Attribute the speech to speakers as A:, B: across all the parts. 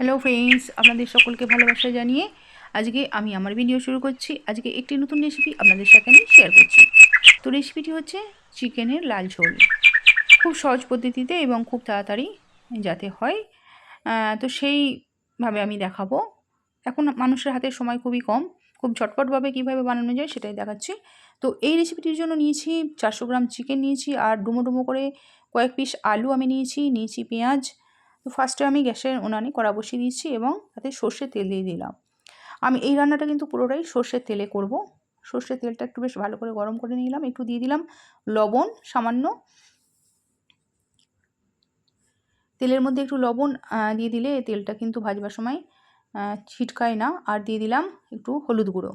A: Hello friends আপনাদের সকলকে ভালোবাসা জানিয়ে আজকে আমি আমার ভিডিও শুরু করছি। আজকে একটি নতুন রেসিপি আপনাদের সাথে আমি শেয়ার করছি। তো রেসিপিটি হচ্ছে চিকেনের লাল ঝোল। খুব সহজ পদ্ধতিতে এবং খুব তাড়াতাড়ি যাতে হয়। তো সেইভাবে আমি দেখাবো। এখন মানুষের হাতে সময় খুবই কম। খুব ঝটপটভাবে কীভাবে বানানো যায় সেটাই দেখাচ্ছি। তো এই রেসিপিটির জন্য নিয়েছি চারশো গ্রাম চিকেন নিয়েছি আর ডুমো ডুমো করে কয়েক পিস আলু আমি নিয়েছি নিয়েছি পেঁয়াজ তো ফার্স্টে আমি গ্যাসের উনানে কড়া বসিয়ে দিয়েছি এবং তাতে সর্ষের তেল দিয়ে দিলাম। আমি এই রান্নাটা কিন্তু পুরোটাই সর্ষের তেলে করব। সর্ষের তেলটা একটু বেশ ভালো করে গরম করে নিলাম। একটু দিয়ে দিলাম লবণ, সামান্য তেলের মধ্যে একটু লবণ দিয়ে দিলে তেলটা কিন্তু ভাজবার সময় ছিটকায় না। আর দিয়ে দিলাম একটু হলুদ গুঁড়ো।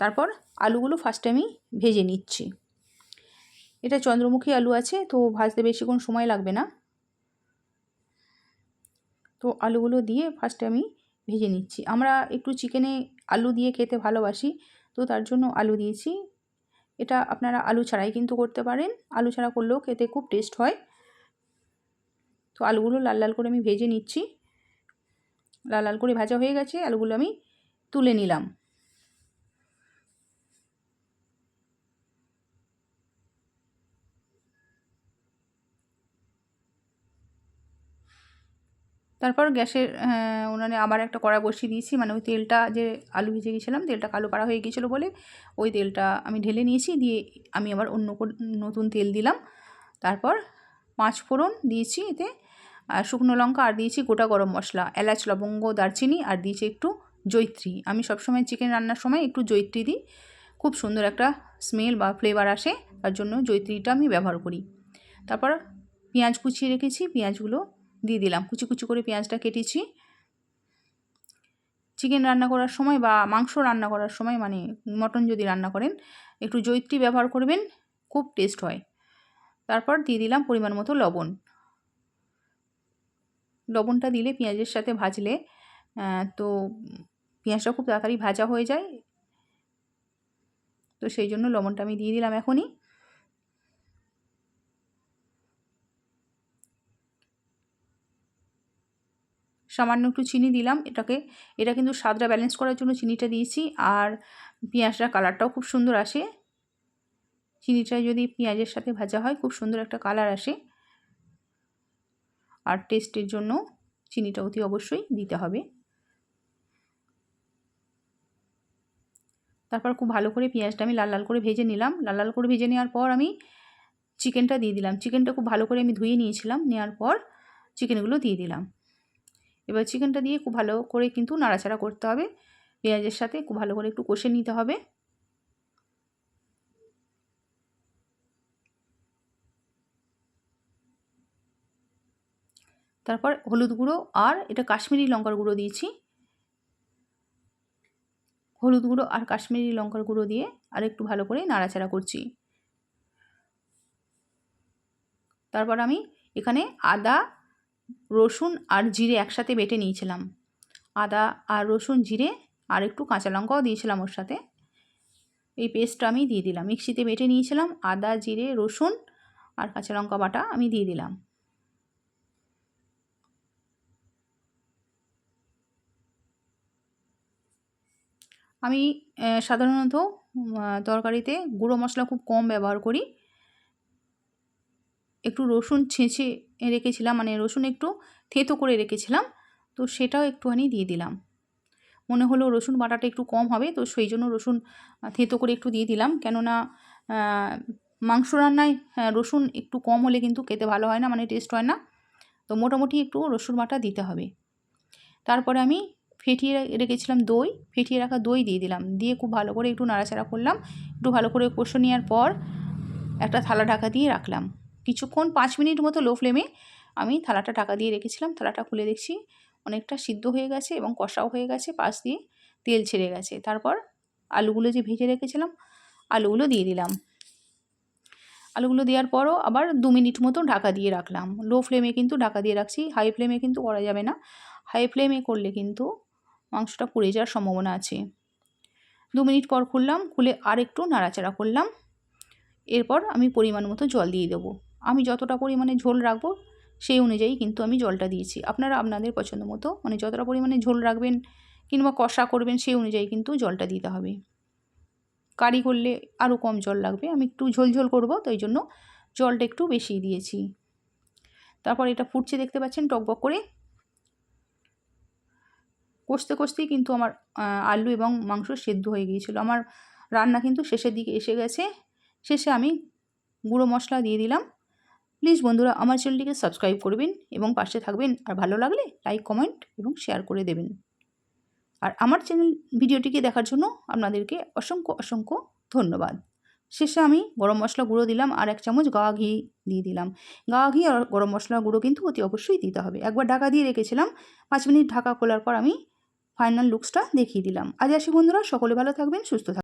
A: তারপর আলুগুলো ফার্স্টে আমি ভেজে নিচ্ছি। এটা চন্দ্রমুখী আলু আছে, তো ভাজতে বেশিক্ষণ সময় লাগবে না। তো আলুগুলো দিয়ে ফার্স্টে আমি ভেজে নিচ্ছি। আমরা একটু চিকেনে আলু দিয়ে খেতে ভালোবাসি, তো তার জন্য আলু দিয়েছি। এটা আপনারা আলু ছাড়াই কিন্তু করতে পারেন। আলু ছাড়া করলেও খেতে খুব টেস্ট হয়। তো আলুগুলো লাল লাল করে আমি ভেজে নিচ্ছি। লাল লাল করে ভাজা হয়ে গেছে, আলুগুলো আমি তুলে নিলাম। তারপর গ্যাসের উনানে আবার একটা কড়া বসিয়ে দিয়েছি। মানে ওই তেলটা যে আলু ভেজে গেছিলাম, তেলটা কালো পাড়া হয়ে গিয়েছিল বলে ওই তেলটা আমি ঢেলে নিয়েছি। দিয়ে আমি আবার অন্য নতুন তেল দিলাম। তারপর পাঁচ ফোড়ন দিয়েছি এতে, আর শুকনো লঙ্কা, আর দিয়েছি গোটা গরম মশলা। এলাচ, লবঙ্গ, দারচিনি, আর দিয়েছি একটু জৈত্রী। আমি সবসময় চিকেন রান্নার সময় একটু জৈত্রী দিই। খুব সুন্দর একটা স্মেল বা ফ্লেভার আসে, তার জন্য জৈত্রীটা আমি ব্যবহার করি। তারপর পেঁয়াজ কুচিয়ে রেখেছি। পেঁয়াজগুলো দিয়ে দিলাম। কুচি কুচি করে পেঁয়াজটা কেটেছি। চিকেন রান্না করার সময় বা মাংস রান্না করার সময় মানে মটন যদি রান্না করেন, একটু জৈত্রী ব্যবহার করবেন, খুব টেস্ট হয়। তারপর দিয়ে দিলাম পরিমাণ মতো লবণ। লবণটা দিলে পেঁয়াজের সাথে ভাজলে তো পেঁয়াজটা খুব তাড়াতাড়ি ভাজা হয়ে যায়। তো সেই জন্য লবণটা আমি দিয়ে দিলাম এখনই। সামান্য একটু চিনি দিলাম। এটাকে, এটা কিন্তু স্বাদটা ব্যালেন্স করার জন্য চিনিটা দিয়েছি। আর পেঁয়াজটা কালারটাও খুব সুন্দর আসে। চিনিটা যদি পেঁয়াজের সাথে ভাজা হয়, খুব সুন্দর একটা কালার আসে। আর টেস্টের জন্য চিনিটা অতি অবশ্যই দিতে হবে। তারপর খুব ভালো করে পেঁয়াজটা আমি লাল লাল করে ভেজে নিলাম। লাল লাল করে ভেজে নেওয়ার পর আমি চিকেনটা দিয়ে দিলাম। চিকেনটা খুব ভালো করে আমি ধুয়ে নিয়েছিলাম। নেওয়ার পর চিকেনগুলো দিয়ে দিলাম। এবার চিকেনটা দিয়ে খুব ভালো করে কিন্তু নাড়াচাড়া করতে হবে। পেঁয়াজের সাথে খুব ভালো করে একটু কষে নিতে হবে। তারপর হলুদ গুঁড়ো আর এটা কাশ্মীরি লঙ্কার গুঁড়ো দিয়েছি। হলুদ গুঁড়ো আর কাশ্মীরি লঙ্কার গুঁড়ো দিয়ে আর একটু ভালো করে নাড়াচাড়া করছি। তারপর আমি এখানে আদা রসুন আর জিরে একসাথে বেটে নিয়েছিলাম। আদা আর রসুন, জিরে আর একটু কাঁচা লঙ্কাও দিয়েছিলাম ওর সাথে। এই পেস্টটা আমি দিয়ে দিলাম। মিক্সিতে বেটে নিয়েছিলাম আদা, জিরে, রসুন আর কাঁচা লঙ্কা বাটা আমি দিয়ে দিলাম। আমি সাধারণত তরকারিতে গুঁড়ো মশলা খুব কম ব্যবহার করি। একটু রসুন ছেঁচে রেখেছিলাম মানে রসুন একটু থেঁতো করে রেখেছিলাম তো সেটাও একটুখানি দিয়ে দিলাম। মনে হলো রসুন বাটাটা একটু কম হবে তো সেই জন্য রসুন থেঁতো করে একটু দিয়ে দিলাম। কেননা মাংস রান্নায় হ্যাঁ, রসুন একটু কম হলে কিন্তু খেতে ভালো হয় না মানে টেস্ট হয় না। তো মোটামুটি একটু রসুন বাটা দিতে হবে। তারপরে আমি ফেটিয়ে রেখেছিলাম দই ফেটিয়ে রাখা দই দিয়ে দিলাম। দিয়ে খুব ভালো করে একটু নাড়াচাড়া করলাম। একটু ভালো করে কষে নেওয়ার পর একটা থালা ঢাকা দিয়ে রাখলাম। কিছুক্ষণ পাঁচ মিনিট মতো লো ফ্লেমে আমি থালাটা ঢাকা দিয়ে রেখেছিলাম। থালাটা খুলে দেখছি অনেকটা সিদ্ধ হয়ে গেছে এবং কষাও হয়ে গেছে, পাশ দিয়ে তেল ছেড়ে গেছে। তারপর আলুগুলো যে ভেজে রেখেছিলাম, আলুগুলো দিয়ে দিলাম। আলুগুলো দেওয়ার পরও আবার দু মিনিট মতো ঢাকা দিয়ে রাখলাম। লো ফ্লেমে কিন্তু ঢাকা দিয়ে রাখছি হাই ফ্লেমে কিন্তু করা যাবে না। হাই ফ্লেমে করলে কিন্তু মাংসটা পুড়ে যাওয়ার সম্ভাবনা আছে। দু মিনিট পর খুললাম, খুলে আর একটু নাড়াচাড়া করলাম। এরপর আমি পরিমাণ মতো জল দিয়ে দেবো। আমি যতটা পরিমাণে ঝোল রাখব সেই অনুযায়ী কিন্তু আমি জলটা দিয়েছি। আপনারা আপনাদের পছন্দ মতো মানে যতটা পরিমাণে ঝোল রাখবেন কিংবা কষা করবেন সেই অনুযায়ী কিন্তু জলটা দিতে হবে। কারি করলে আরও কম জল লাগবে। আমি একটু ঝোল ঝোল করব তো জন্য জলটা একটু বেশি দিয়েছি। তারপর এটা ফুটছে দেখতে পাচ্ছেন টকবক করে। কষতে কষতেই কিন্তু আমার আলু এবং মাংস সেদ্ধ হয়ে গিয়েছিল। আমার রান্না কিন্তু শেষের দিকে এসে গেছে। শেষে আমি গুঁড়ো মশলা দিয়ে দিলাম। প্লিজ বন্ধুরা আমার চ্যানেলটিকে সাবস্ক্রাইব করবেন এবং পাশে থাকবেন। আর ভালো লাগলে লাইক, কমেন্ট এবং শেয়ার করে দেবেন। আর আমার চ্যানেল ভিডিওটিকে দেখার জন্য আপনাদেরকে অসংখ্য অসংখ্য ধন্যবাদ। শেষে আমি গরম মশলা গুঁড়ো দিলাম আর এক চামচ গা ঘি দিয়ে দিলাম। গা ঘি আর গরম মশলা গুঁড়ো কিন্তু অতি অবশ্যই দিতে হবে। একবার ঢাকা দিয়ে রেখেছিলাম। পাঁচ মিনিট ঢাকা খোলার পর আমি ফাইনাল লুকসটা দেখিয়ে দিলাম। আজ আসি বন্ধুরা, সকলে ভালো থাকবেন, সুস্থ থাকবেন।